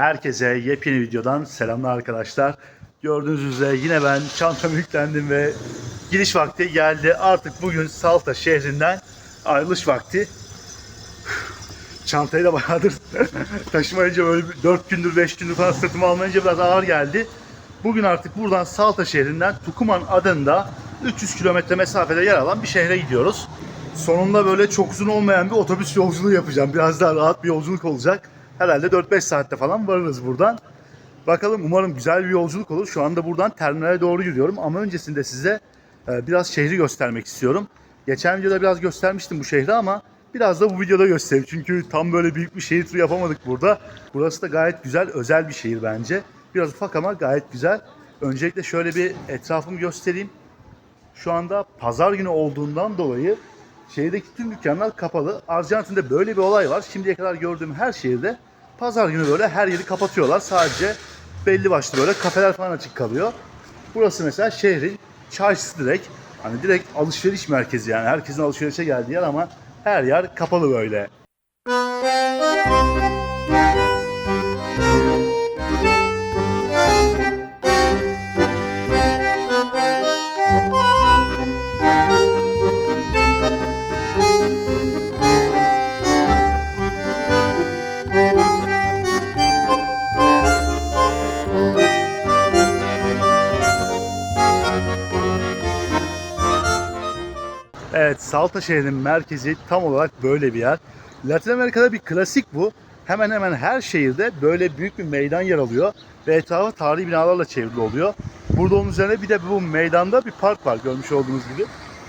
Herkese yepyeni videodan selamlar arkadaşlar. Gördüğünüz üzere yine ben çantamı yüklendim ve gidiş vakti geldi. Artık bugün Salta şehrinden ayrılış vakti. Çantayı da bayağıdır taşımayınca böyle 4 gündür 5 gündür falan sırtıma almayınca biraz ağır geldi. Bugün artık buradan Salta şehrinden Tukuman adında 300 kilometre mesafede yer alan bir şehre gidiyoruz. Sonunda böyle çok uzun olmayan bir otobüs yolculuğu yapacağım. Biraz daha rahat bir yolculuk olacak. Herhalde 4-5 saatte falan varırız buradan. Bakalım umarım güzel bir yolculuk olur. Şu anda buradan terminale doğru yürüyorum ama öncesinde size e, biraz şehri göstermek istiyorum. Geçen videoda biraz göstermiştim bu şehri ama biraz da bu videoda göstereyim. Çünkü tam böyle büyük bir şehir turu yapamadık burada. Burası da gayet güzel, özel bir şehir bence. Biraz ufak ama gayet güzel. Öncelikle şöyle bir etrafımı göstereyim. Şu anda pazar günü olduğundan dolayı şehirdeki tüm dükkanlar kapalı. Arjantin'de böyle bir olay var. Şimdiye kadar gördüğüm her şehirde pazar günü böyle her yeri kapatıyorlar. Sadece belli başlı böyle kafeler falan açık kalıyor. Burası mesela şehrin çarşısı direkt. Hani direkt alışveriş merkezi yani. Herkesin alışverişe geldiği yer ama her yer kapalı böyle. Salta şehrinin merkezi tam olarak böyle bir yer. Latin Amerika'da bir klasik bu. Hemen hemen her şehirde böyle büyük bir meydan yer alıyor ve etrafı tarihi binalarla çevrili oluyor. Burada onun üzerine bir de bu meydanda bir park var görmüş olduğunuz gibi.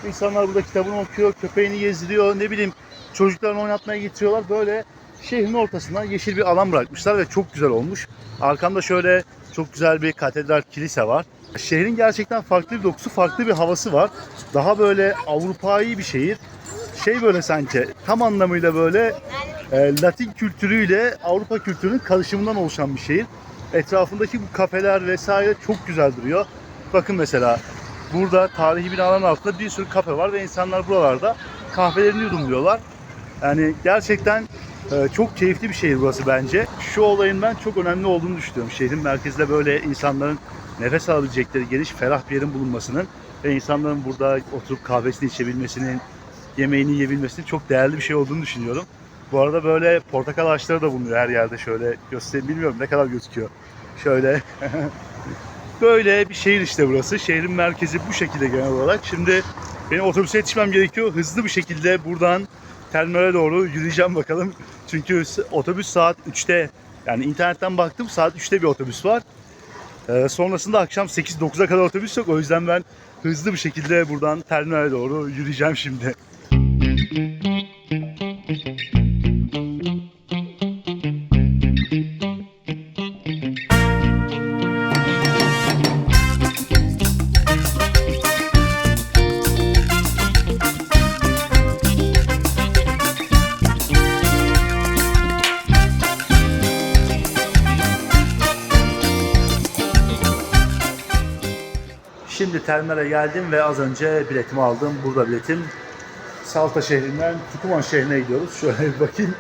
İnsanlar burada kitabını okuyor, köpeğini gezdiriyor, ne bileyim çocuklarını oynatmaya getiriyorlar. Böyle şehrin ortasına yeşil bir alan bırakmışlar ve çok güzel olmuş. Arkamda şöyle çok güzel bir katedral kilise var. Şehrin gerçekten farklı bir dokusu, farklı bir havası var. Daha böyle Avrupa'yı bir şehir. Şey böyle sanki tam anlamıyla böyle e, Latin kültürüyle Avrupa kültürünün karışımından oluşan bir şehir. Etrafındaki bu kafeler vesaire çok güzel duruyor. Bakın mesela burada tarihi binaların altında bir sürü kafe var ve insanlar buralarda kahvelerini yudumluyorlar. Yani gerçekten e, çok keyifli bir şehir burası bence. Şu olayın ben çok önemli olduğunu düşünüyorum. Şehrin merkezinde böyle insanların nefes alabilecekleri geniş, ferah bir yerin bulunmasının ve insanların burada oturup kahvesini içebilmesinin, yemeğini yiyebilmesinin çok değerli bir şey olduğunu düşünüyorum. Bu arada böyle portakal ağaçları da bulunuyor her yerde şöyle göstereyim bilmiyorum ne kadar gözüküyor. Şöyle böyle bir şehir işte burası. Şehrin merkezi bu şekilde genel olarak. Şimdi benim otobüse yetişmem gerekiyor. Hızlı bir şekilde buradan terminale doğru yürüyeceğim bakalım. Çünkü otobüs saat 3'te yani internetten baktım saat 3'te bir otobüs var. Ee, sonrasında akşam 8-9'a kadar otobüs yok. O yüzden ben hızlı bir şekilde buradan terminale doğru yürüyeceğim şimdi. Şimdi terminale geldim ve az önce biletimi aldım. Burada biletim. Salta şehrinden Tukuman şehrine gidiyoruz. Şöyle bir bakayım.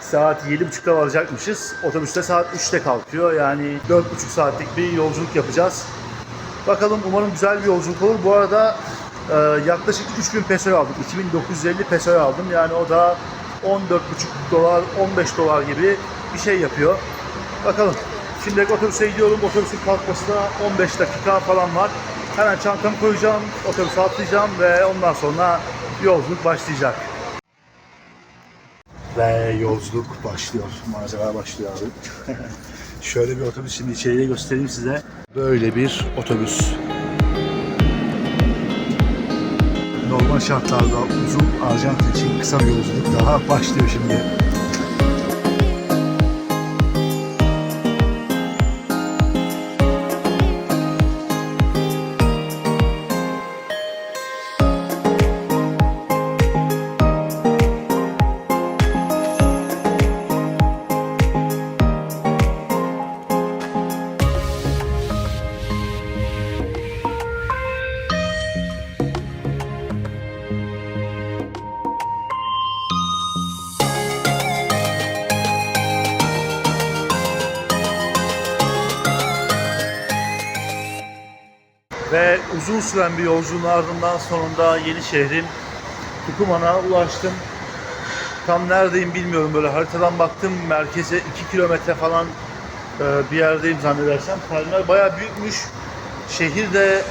Saat 7.30'da varacakmışız. Otobüste saat 3'te kalkıyor. Yani 4.5 saatlik bir yolculuk yapacağız. Bakalım umarım güzel bir yolculuk olur. Bu arada e, yaklaşık 3000 pesoya aldım. 2950 pesoya aldım. Yani o da 14,5 dolar, 15 dolar gibi bir şey yapıyor. Bakalım. Şimdi otobüse gidiyorum. Otobüsün kalkmasına 15 dakika falan var. Hemen çantamı koyacağım, otobüse atlayacağım ve ondan sonra yolculuk başlayacak. Ve yolculuk başlıyor. Macera başlıyor abi. Şöyle bir otobüs şimdi içeriye göstereyim size. Böyle bir otobüs. Normal şartlarda uzun Arjantin için kısa bir yolculuk daha başlıyor şimdi. Uzun süren bir yolculuğun ardından sonunda yeni şehrim Tukuman'a ulaştım. Tam neredeyim bilmiyorum böyle haritadan baktım merkeze 2 kilometre falan e, bir yerdeyim zannedersem. Terminal bayağı büyükmüş. Şehir de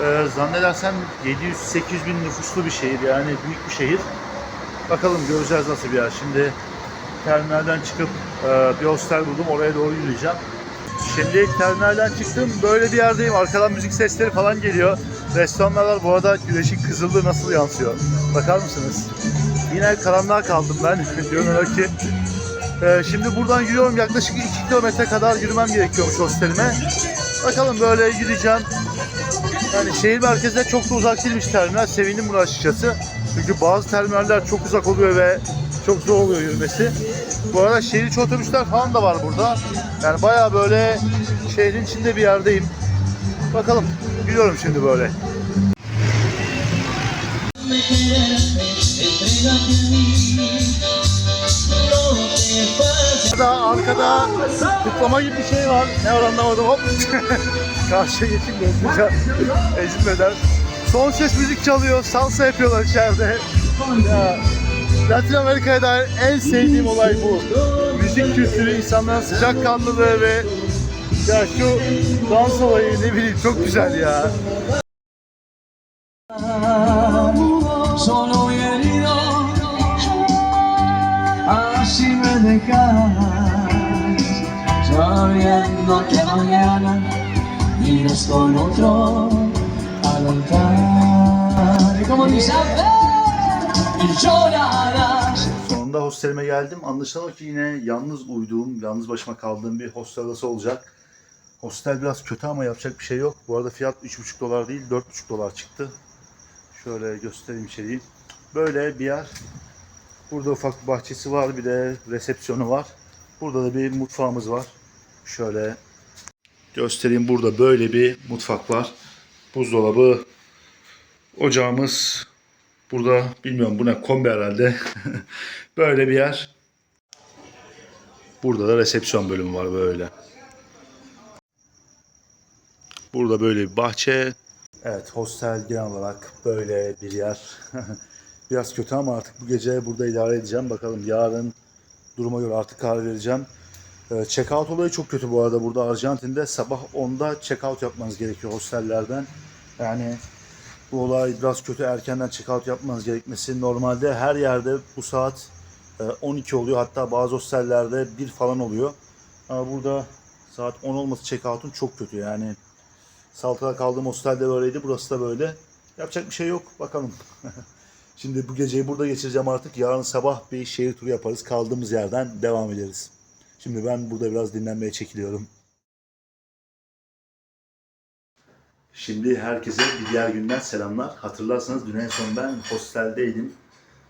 e, zannedersem 700-800 bin nüfuslu bir şehir yani büyük bir şehir. Bakalım göreceğiz nasıl bir yer. Şimdi terminalden çıkıp e, bir hostel buldum oraya doğru yürüyeceğim. Şimdi terminalden çıktım böyle bir yerdeyim. Arkadan müzik sesleri falan geliyor. Restoranlar var. Bu arada güneşin kızıllığı nasıl yansıyor? Bakar mısınız? Yine karanlığa kaldım ben. Diyorlar ki. Ee, şimdi buradan yürüyorum. Yaklaşık 2 kilometre kadar yürümem gerekiyormuş hostelime. Bakalım böyle gideceğim. Yani şehir merkezine çok da uzak değilmiş terminal. Sevindim buna açıkçası. Çünkü bazı terminaller çok uzak oluyor ve çok zor oluyor yürümesi. Bu arada şehir içi otobüsler falan da var burada. Yani bayağı böyle şehrin içinde bir yerdeyim. Bakalım gidiyorum şimdi böyle. Arkada, arkada kutlama gibi bir şey var. Ne var anlamadım hop. Karşıya de hızlıca ezilmeden. Son ses müzik çalıyor. Salsa yapıyorlar içeride. Ya, Latin Amerika'ya dair en sevdiğim olay bu. Müzik kültürü, insanların sıcakkanlılığı ve ya şu dans olayı ne bileyim çok güzel ya. Solo herido, sabiendo que mañana irás con otro al altar. Como llorarás. Sonunda hostelime geldim. Anlaşılan ki yine yalnız uyuduğum, yalnız başıma kaldığım bir hostel odası olacak. Hostel biraz kötü ama yapacak bir şey yok. Bu arada fiyat 3,5 dolar değil 4,5 dolar çıktı. Şöyle göstereyim içeriği. Böyle bir yer. Burada ufak bir bahçesi var. Bir de resepsiyonu var. Burada da bir mutfağımız var. Şöyle göstereyim. Burada böyle bir mutfak var. Buzdolabı, ocağımız, Burada bilmiyorum bu ne kombi herhalde. böyle bir yer. Burada da resepsiyon bölümü var böyle. Burada böyle bir bahçe. Evet hostel genel olarak böyle bir yer. Biraz kötü ama artık bu gece burada idare edeceğim. Bakalım yarın duruma göre artık karar vereceğim. Ee, Check-out olayı çok kötü bu arada burada Arjantin'de. Sabah 10'da check-out yapmanız gerekiyor hostellerden. Yani bu olay biraz kötü. Erkenden check-out yapmanız gerekmesi. Normalde her yerde bu saat e, 12 oluyor. Hatta bazı hostellerde 1 falan oluyor. Ama burada saat 10 olması check-out'un çok kötü. Yani Salta'da kaldığım hostelde böyleydi. Burası da böyle. Yapacak bir şey yok. Bakalım. Şimdi bu geceyi burada geçireceğim artık. Yarın sabah bir şehir turu yaparız. Kaldığımız yerden devam ederiz. Şimdi ben burada biraz dinlenmeye çekiliyorum. Şimdi herkese bir diğer günden selamlar. Hatırlarsanız dün en son ben hosteldeydim.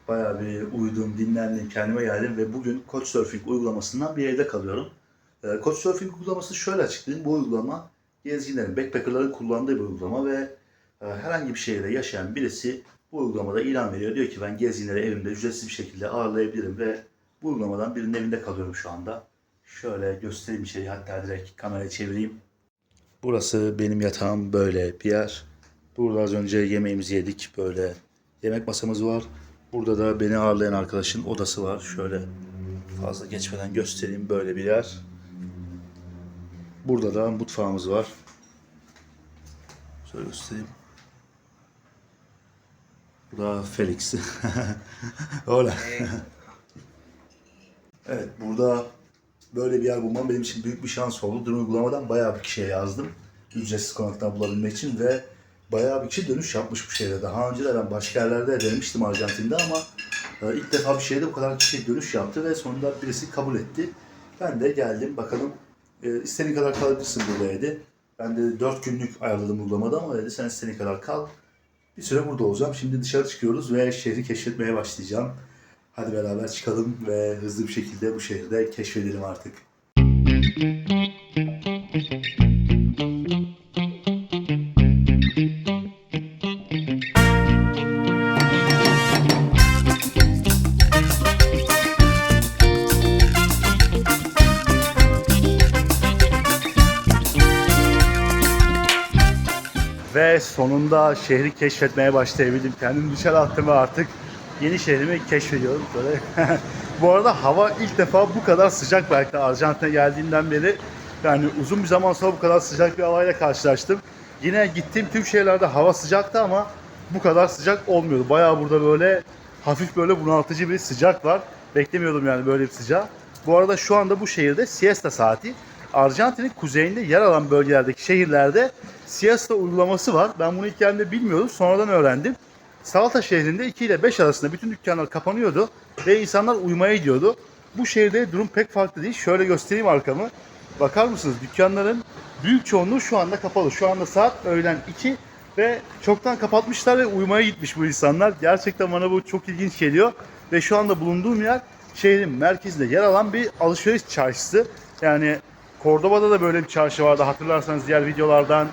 Bayağı bir uyudum, dinlendim, kendime geldim ve bugün Couchsurfing uygulamasından bir evde kalıyorum. Ee, Couchsurfing uygulaması şöyle açıklayayım. Bu uygulama gezginlerin, backpackerların kullandığı bir uygulama ve e, herhangi bir şehirde yaşayan birisi bu uygulamada ilan veriyor. Diyor ki ben gezginleri evimde ücretsiz bir şekilde ağırlayabilirim ve bu uygulamadan birinin evinde kalıyorum şu anda. Şöyle göstereyim içeriği hatta direkt kamerayı çevireyim. Burası benim yatağım böyle bir yer. Burada az önce yemeğimizi yedik. Böyle yemek masamız var. Burada da beni ağırlayan arkadaşın odası var. Şöyle fazla geçmeden göstereyim böyle bir yer. Burada da mutfağımız var. Şöyle göstereyim. Bu da Felix. Hola. evet burada böyle bir yer bulmam benim için büyük bir şans oldu. Dün uygulamadan bayağı bir kişiye yazdım. Ücretsiz konaklar bulabilmek için ve bayağı bir kişi dönüş yapmış bu şehre. Daha önce de ben başka yerlerde denemiştim Arjantin'de ama e, ilk defa bir şehirde bu kadar kişi dönüş yaptı ve sonunda birisi kabul etti. Ben de geldim bakalım e, istediğin kadar kalabilirsin burada dedi. Ben de 4 günlük ayarladım uygulamada ama dedi sen istediğin kadar kal. Bir süre burada olacağım. Şimdi dışarı çıkıyoruz ve şehri keşfetmeye başlayacağım. Hadi beraber çıkalım ve hızlı bir şekilde bu şehirde keşfedelim artık. Ve sonunda şehri keşfetmeye başlayabildim. Kendimi dışarı attım artık yeni şehrimi keşfediyorum. Böyle. bu arada hava ilk defa bu kadar sıcak belki Arjantin'e geldiğimden beri yani uzun bir zaman sonra bu kadar sıcak bir havayla karşılaştım. Yine gittiğim tüm şehirlerde hava sıcaktı ama bu kadar sıcak olmuyordu. Bayağı burada böyle hafif böyle bunaltıcı bir sıcak var. Beklemiyordum yani böyle bir sıcağı. Bu arada şu anda bu şehirde siesta saati. Arjantin'in kuzeyinde yer alan bölgelerdeki şehirlerde siesta uygulaması var. Ben bunu ilk geldiğimde bilmiyordum. Sonradan öğrendim. Salta şehrinde 2 ile 5 arasında bütün dükkanlar kapanıyordu ve insanlar uyumaya gidiyordu. Bu şehirde durum pek farklı değil. Şöyle göstereyim arkamı. Bakar mısınız? Dükkanların büyük çoğunluğu şu anda kapalı. Şu anda saat öğlen 2 ve çoktan kapatmışlar ve uyumaya gitmiş bu insanlar. Gerçekten bana bu çok ilginç geliyor. Ve şu anda bulunduğum yer şehrin merkezinde yer alan bir alışveriş çarşısı. Yani Cordoba'da da böyle bir çarşı vardı hatırlarsanız diğer videolardan.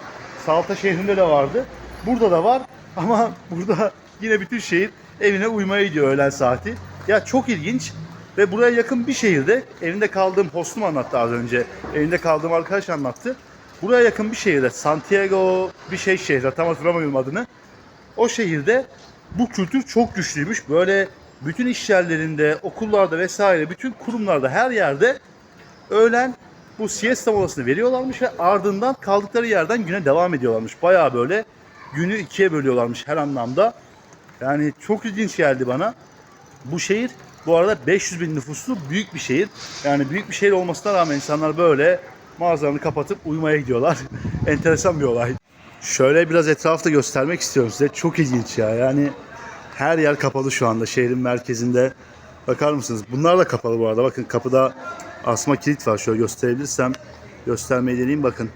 Salta şehrinde de vardı. Burada da var ama burada yine bütün şehir evine uyumaya gidiyor öğlen saati. Ya çok ilginç ve buraya yakın bir şehirde evinde kaldığım hostum anlattı az önce. Evinde kaldığım arkadaş anlattı. Buraya yakın bir şehirde Santiago bir şey şehri tam hatırlamıyorum adını. O şehirde bu kültür çok güçlüymüş. Böyle bütün iş yerlerinde, okullarda vesaire bütün kurumlarda her yerde öğlen bu siesta molasını veriyorlarmış ve ardından kaldıkları yerden güne devam ediyorlarmış. Bayağı böyle günü ikiye bölüyorlarmış her anlamda. Yani çok ilginç geldi bana. Bu şehir bu arada 500 bin nüfuslu büyük bir şehir. Yani büyük bir şehir olmasına rağmen insanlar böyle mağazalarını kapatıp uyumaya gidiyorlar. Enteresan bir olay. Şöyle biraz etrafta göstermek istiyorum size. Çok ilginç ya. Yani her yer kapalı şu anda şehrin merkezinde. Bakar mısınız? Bunlar da kapalı bu arada. Bakın kapıda asma kilit var. Şöyle gösterebilirsem göstermeyi deneyeyim. Bakın.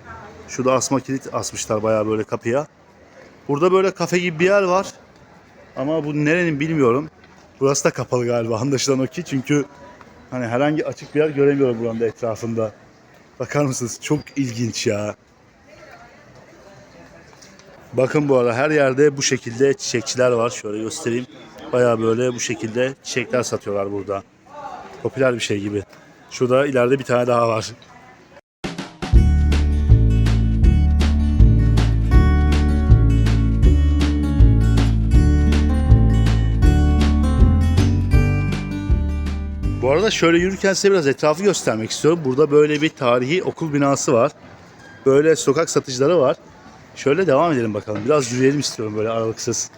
Şurada asma kilit asmışlar bayağı böyle kapıya. Burada böyle kafe gibi bir yer var. Ama bu nerenin bilmiyorum. Burası da kapalı galiba anlaşılan o ki. Çünkü hani herhangi açık bir yer göremiyorum buranın da etrafında. Bakar mısınız? Çok ilginç ya. Bakın bu arada her yerde bu şekilde çiçekçiler var. Şöyle göstereyim. Bayağı böyle bu şekilde çiçekler satıyorlar burada. Popüler bir şey gibi. Şurada ileride bir tane daha var. Bu arada şöyle yürürken size biraz etrafı göstermek istiyorum. Burada böyle bir tarihi okul binası var. Böyle sokak satıcıları var. Şöyle devam edelim bakalım. Biraz yürüyelim istiyorum böyle aralıksız.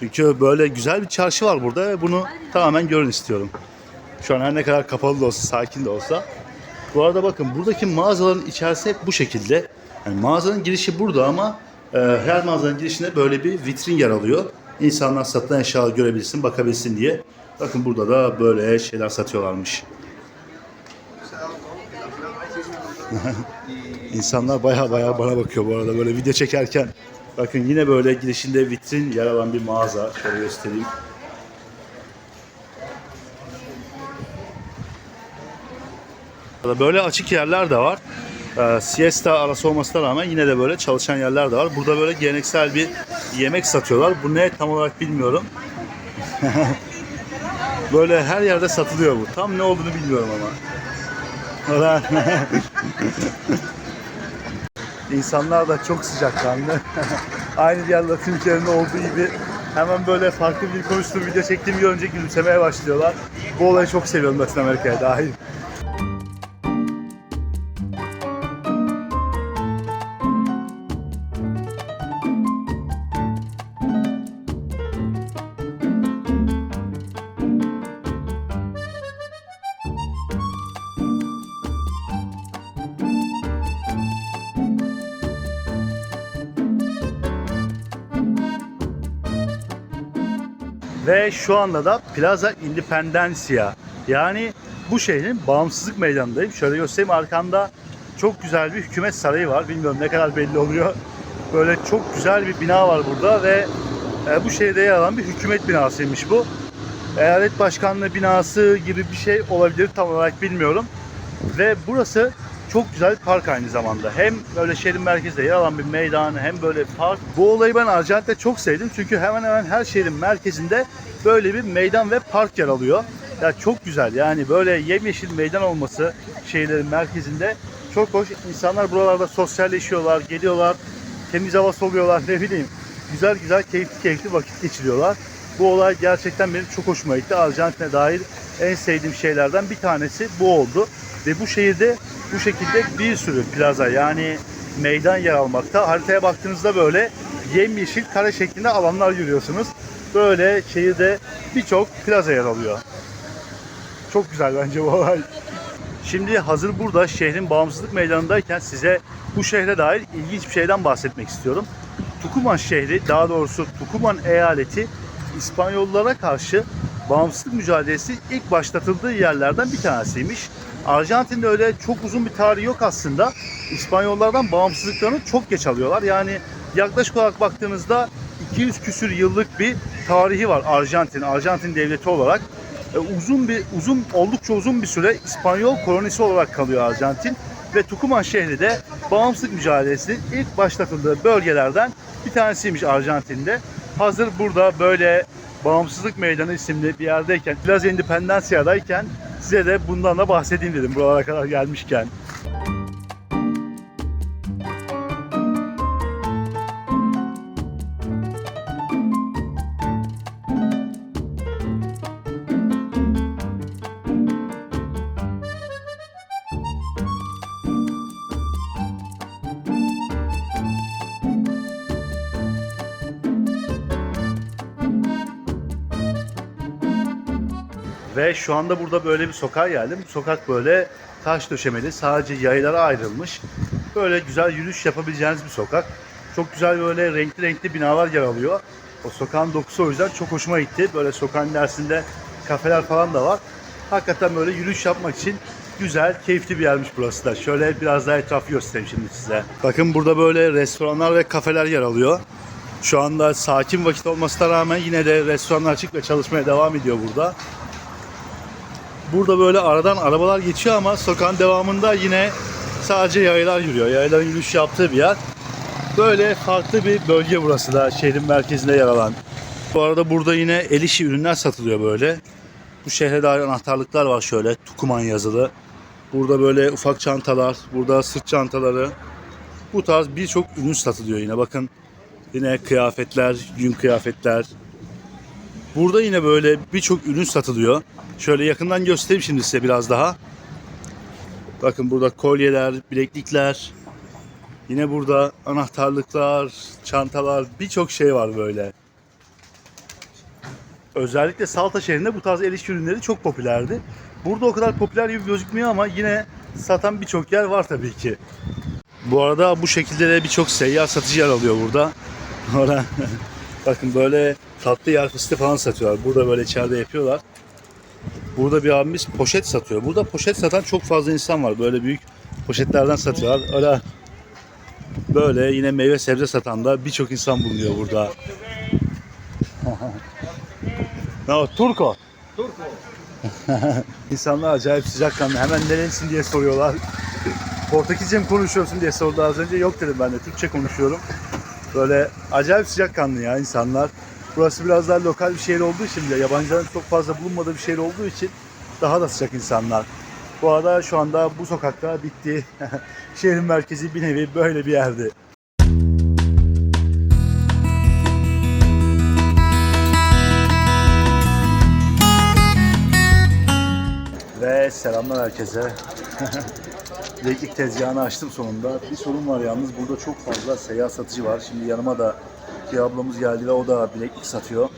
Çünkü böyle güzel bir çarşı var burada ve bunu tamamen görün istiyorum. Şu an her ne kadar kapalı da olsa, sakin de olsa. Bu arada bakın buradaki mağazaların içerisi hep bu şekilde. Yani mağazanın girişi burada ama e, her mağazanın girişinde böyle bir vitrin yer alıyor. İnsanlar satılan eşyaları görebilsin, bakabilsin diye. Bakın burada da böyle şeyler satıyorlarmış. İnsanlar baya baya bana bakıyor bu arada böyle video çekerken. Bakın yine böyle girişinde vitrin yer alan bir mağaza. Şöyle göstereyim. Böyle açık yerler de var. Ee, siesta arası olmasına rağmen yine de böyle çalışan yerler de var. Burada böyle geleneksel bir yemek satıyorlar. Bu ne tam olarak bilmiyorum. böyle her yerde satılıyor bu. Tam ne olduğunu bilmiyorum ama. İnsanlar da çok sıcakkanlı. Aynı diğer Latin ülkelerinde olduğu gibi hemen böyle farklı bir konuştuğum video çektiğimi görünce gülümsemeye başlıyorlar. Bu olayı çok seviyorum Latin Amerika'ya dahil. Şu anda da Plaza Independencia yani bu şehrin bağımsızlık meydanındayım. Şöyle göstereyim arkamda çok güzel bir hükümet sarayı var. Bilmiyorum ne kadar belli oluyor. Böyle çok güzel bir bina var burada ve e, bu şehirde yer alan bir hükümet binasıymış bu. Eyalet başkanlığı binası gibi bir şey olabilir tam olarak bilmiyorum. Ve burası çok güzel bir park aynı zamanda. Hem böyle şehrin merkezinde yer alan bir meydan hem böyle park. Bu olayı ben Arjantin'de çok sevdim. Çünkü hemen hemen her şehrin merkezinde böyle bir meydan ve park yer alıyor. Ya çok güzel yani böyle yemyeşil meydan olması şehirlerin merkezinde çok hoş. İnsanlar buralarda sosyalleşiyorlar, geliyorlar, temiz hava soluyorlar ne bileyim. güzel güzel keyifli keyifli vakit geçiriyorlar. Bu olay gerçekten benim çok hoşuma gitti. Arjantin'e dair en sevdiğim şeylerden bir tanesi bu oldu. Ve bu şehirde bu şekilde bir sürü plaza yani meydan yer almakta. Haritaya baktığınızda böyle yemyeşil kare şeklinde alanlar görüyorsunuz. Böyle şehirde birçok plaza yer alıyor. Çok güzel bence bu olay. Şimdi hazır burada şehrin bağımsızlık meydanındayken size bu şehre dair ilginç bir şeyden bahsetmek istiyorum. Tucuman şehri, daha doğrusu Tucuman eyaleti İspanyollara karşı bağımsızlık mücadelesi ilk başlatıldığı yerlerden bir tanesiymiş. Arjantin'de öyle çok uzun bir tarihi yok aslında. İspanyollardan bağımsızlıklarını çok geç alıyorlar. Yani yaklaşık olarak baktığınızda 200 küsür yıllık bir tarihi var Arjantin, Arjantin devleti olarak. E, uzun bir uzun oldukça uzun bir süre İspanyol kolonisi olarak kalıyor Arjantin ve Tucuman şehri de bağımsızlık mücadelesinin ilk başlatıldığı bölgelerden bir tanesiymiş Arjantin'de. Hazır burada böyle Bağımsızlık Meydanı isimli bir yerdeyken, Plaza Independencia'dayken size de bundan da bahsedeyim dedim buralara kadar gelmişken. Ve şu anda burada böyle bir sokağa geldim. Sokak böyle taş döşemeli, sadece yaylara ayrılmış. Böyle güzel yürüyüş yapabileceğiniz bir sokak. Çok güzel böyle renkli renkli binalar yer alıyor. O sokağın dokusu o yüzden çok hoşuma gitti. Böyle sokağın ilerisinde kafeler falan da var. Hakikaten böyle yürüyüş yapmak için güzel, keyifli bir yermiş burası da. Şöyle biraz daha etrafı göstereyim şimdi size. Bakın burada böyle restoranlar ve kafeler yer alıyor. Şu anda sakin vakit olmasına rağmen yine de restoranlar açık ve çalışmaya devam ediyor burada. Burada böyle aradan arabalar geçiyor ama sokağın devamında yine sadece yaylar yürüyor. Yayların yürüyüş yaptığı bir yer. Böyle farklı bir bölge burası da şehrin merkezinde yer alan. Bu arada burada yine el işi ürünler satılıyor böyle. Bu şehre dair anahtarlıklar var şöyle Tukuman yazılı. Burada böyle ufak çantalar, burada sırt çantaları. Bu tarz birçok ürün satılıyor yine. Bakın yine kıyafetler, gün kıyafetler, Burada yine böyle birçok ürün satılıyor. Şöyle yakından göstereyim şimdi size biraz daha. Bakın burada kolyeler, bileklikler. Yine burada anahtarlıklar, çantalar, birçok şey var böyle. Özellikle Salta şehrinde bu tarz el iş ürünleri çok popülerdi. Burada o kadar popüler gibi gözükmüyor ama yine satan birçok yer var tabii ki. Bu arada bu şekilde de birçok seyyar satıcı yer alıyor burada. Bakın böyle tatlı yer fıstığı falan satıyorlar. Burada böyle içeride yapıyorlar. Burada bir abimiz poşet satıyor. Burada poşet satan çok fazla insan var. Böyle büyük poşetlerden satıyorlar. Öyle böyle yine meyve sebze satan da birçok insan bulunuyor burada. no, Turko. Turco. İnsanlar acayip sıcakkanlı. Hemen nerelisin diye soruyorlar. Portekizce mi konuşuyorsun diye sordu az önce. Yok dedim ben de Türkçe konuşuyorum. Böyle acayip sıcakkanlı ya insanlar. Burası biraz daha lokal bir şehir olduğu için de yabancıların çok fazla bulunmadığı bir şehir olduğu için daha da sıcak insanlar. Bu arada şu anda bu sokakta bitti. Şehrin merkezi bir nevi böyle bir yerdi. Ve selamlar herkese. Bileklik tezgahını açtım sonunda. Bir sorun var yalnız burada çok fazla seyyar satıcı var. Şimdi yanıma da bir ablamız geldi ve o da bileklik satıyor.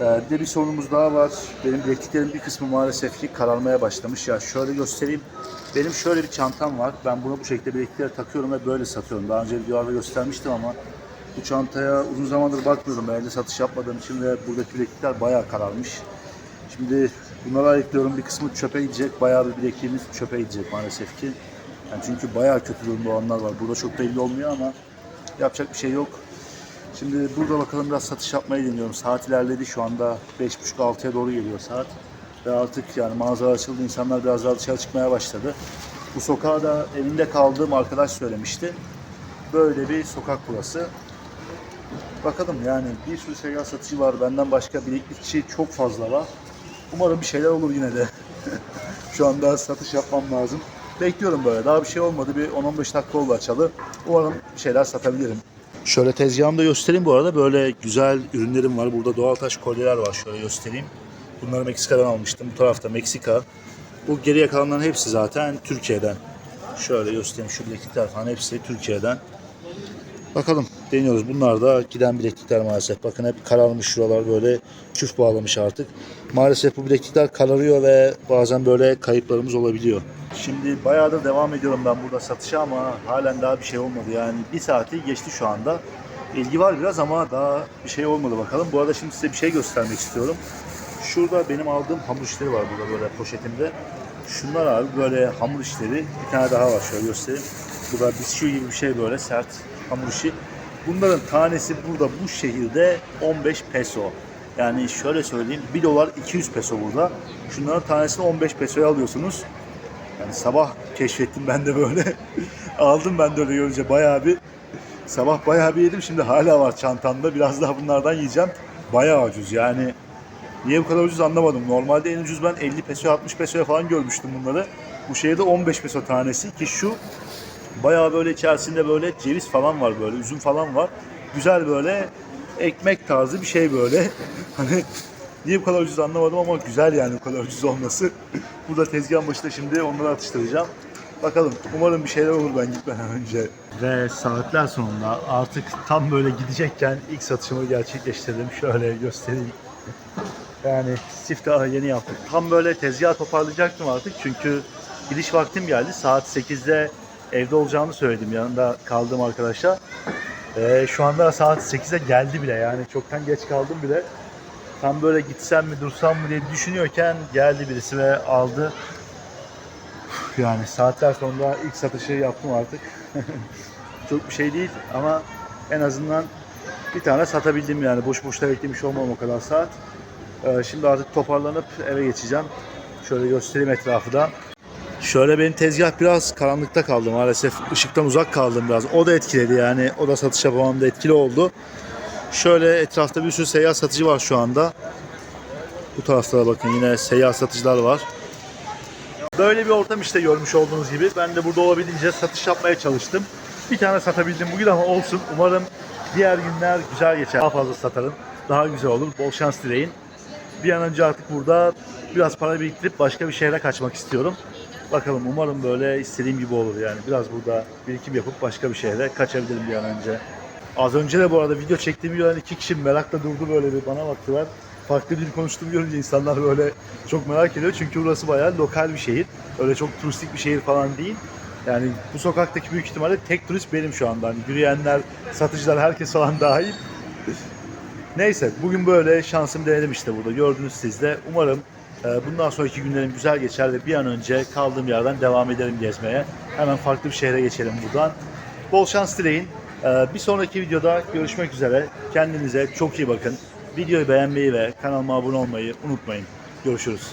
Ee, bir de bir sorunumuz daha var. Benim bilekliklerin bir kısmı maalesef ki kararmaya başlamış. Ya şöyle göstereyim. Benim şöyle bir çantam var. Ben bunu bu şekilde bileklikleri takıyorum ve böyle satıyorum. Daha önce videolarda göstermiştim ama bu çantaya uzun zamandır bakmıyordum. Ben elde satış yapmadığım için ve buradaki bileklikler bayağı kararmış. Şimdi bunları ayıklıyorum. Bir kısmı çöpe gidecek. Bayağı bir bilekliğimiz çöpe gidecek maalesef ki. Yani çünkü bayağı kötü durumda olanlar var. Burada çok belli olmuyor ama yapacak bir şey yok. Şimdi burada bakalım biraz satış yapmayı deniyorum. Saat ilerledi şu anda 5.30-6'ya doğru geliyor saat. Ve artık yani mağazalar açıldı. insanlar biraz daha dışarı çıkmaya başladı. Bu sokağa da evinde kaldığım arkadaş söylemişti. Böyle bir sokak burası. Bakalım yani bir sürü seyyar satıcı var. Benden başka bileklikçi çok fazla var. Umarım bir şeyler olur yine de. Şu anda satış yapmam lazım. Bekliyorum böyle. Daha bir şey olmadı. Bir 10-15 dakika oldu açalı. Umarım bir şeyler satabilirim. Şöyle tezgahımda göstereyim bu arada. Böyle güzel ürünlerim var. Burada doğal taş kolyeler var. Şöyle göstereyim. Bunları Meksika'dan almıştım. Bu tarafta Meksika. Bu geriye kalanların hepsi zaten Türkiye'den. Şöyle göstereyim. Şu bileklikler falan hepsi Türkiye'den. Bakalım deniyoruz. Bunlar da giden bileklikler maalesef. Bakın hep kararmış şuralar böyle küf bağlamış artık. Maalesef bu bileklikler kararıyor ve bazen böyle kayıplarımız olabiliyor. Şimdi bayağıdır devam ediyorum ben burada satışa ama halen daha bir şey olmadı. Yani bir saati geçti şu anda. İlgi var biraz ama daha bir şey olmadı bakalım. Bu arada şimdi size bir şey göstermek istiyorum. Şurada benim aldığım hamur işleri var burada böyle poşetimde. Şunlar abi böyle hamur işleri. Bir tane daha var şöyle göstereyim. Bu da bisküvi gibi bir şey böyle sert hamur işi. Bunların tanesi burada bu şehirde 15 peso. Yani şöyle söyleyeyim 1 dolar 200 peso burada. Şunların tanesini 15 pesoya alıyorsunuz. Yani sabah keşfettim ben de böyle. Aldım ben de öyle görünce bayağı bir. Sabah bayağı bir yedim. Şimdi hala var çantamda. Biraz daha bunlardan yiyeceğim. Bayağı ucuz yani. Niye bu kadar ucuz anlamadım. Normalde en ucuz ben 50 peso 60 pesoya falan görmüştüm bunları. Bu şehirde 15 peso tanesi ki şu bayağı böyle içerisinde böyle ceviz falan var böyle üzüm falan var. Güzel böyle ekmek tarzı bir şey böyle. Hani niye bu kadar ucuz anlamadım ama güzel yani bu kadar ucuz olması. Burada tezgahın başında şimdi onları atıştıracağım. Bakalım umarım bir şeyler olur ben gitmeden önce. Ve saatler sonunda artık tam böyle gidecekken ilk satışımı gerçekleştirdim. Şöyle göstereyim. Yani siftahı yeni yaptık. Tam böyle tezgah toparlayacaktım artık çünkü gidiş vaktim geldi. Saat 8'de evde olacağımı söyledim yanında kaldığım arkadaşa. Ee, şu anda saat 8'e geldi bile yani çoktan geç kaldım bile. Tam böyle gitsem mi dursam mı diye düşünüyorken geldi birisi ve aldı. Üf, Yani saatler sonunda ilk satışı yaptım artık. Çok bir şey değil ama en azından bir tane satabildim yani. Boş boşta beklemiş olmam o kadar saat. Ee, şimdi artık toparlanıp eve geçeceğim. Şöyle göstereyim etrafı da. Şöyle benim tezgah biraz karanlıkta kaldı maalesef. Işıktan uzak kaldım biraz. O da etkiledi yani. O da satış yapamamda etkili oldu. Şöyle etrafta bir sürü seyyar satıcı var şu anda. Bu tarafta da bakın yine seyyar satıcılar var. Böyle bir ortam işte görmüş olduğunuz gibi. Ben de burada olabildiğince satış yapmaya çalıştım. Bir tane satabildim bugün ama olsun. Umarım diğer günler güzel geçer. Daha fazla satarım. Daha güzel olur. Bol şans dileyin. Bir an önce artık burada biraz para biriktirip başka bir şehre kaçmak istiyorum. Bakalım umarım böyle istediğim gibi olur yani. Biraz burada birikim yapıp başka bir şehre kaçabilirim bir an önce. Az önce de bu arada video çektiğim videodan iki kişi merakla durdu böyle bir bana baktılar. Farklı dil konuştuğumu görünce insanlar böyle çok merak ediyor. Çünkü burası bayağı lokal bir şehir. Öyle çok turistik bir şehir falan değil. Yani bu sokaktaki büyük ihtimalle tek turist benim şu anda. Hani yürüyenler, satıcılar herkes falan dahil. Neyse bugün böyle şansımı denedim işte burada. Gördünüz siz de. Umarım bundan sonraki günlerim güzel geçer ve bir an önce kaldığım yerden devam ederim gezmeye. Hemen farklı bir şehre geçelim buradan. Bol şans dileyin. E, Bir sonraki videoda görüşmek üzere. Kendinize çok iyi bakın. Videoyu beğenmeyi ve kanalıma abone olmayı unutmayın. Görüşürüz.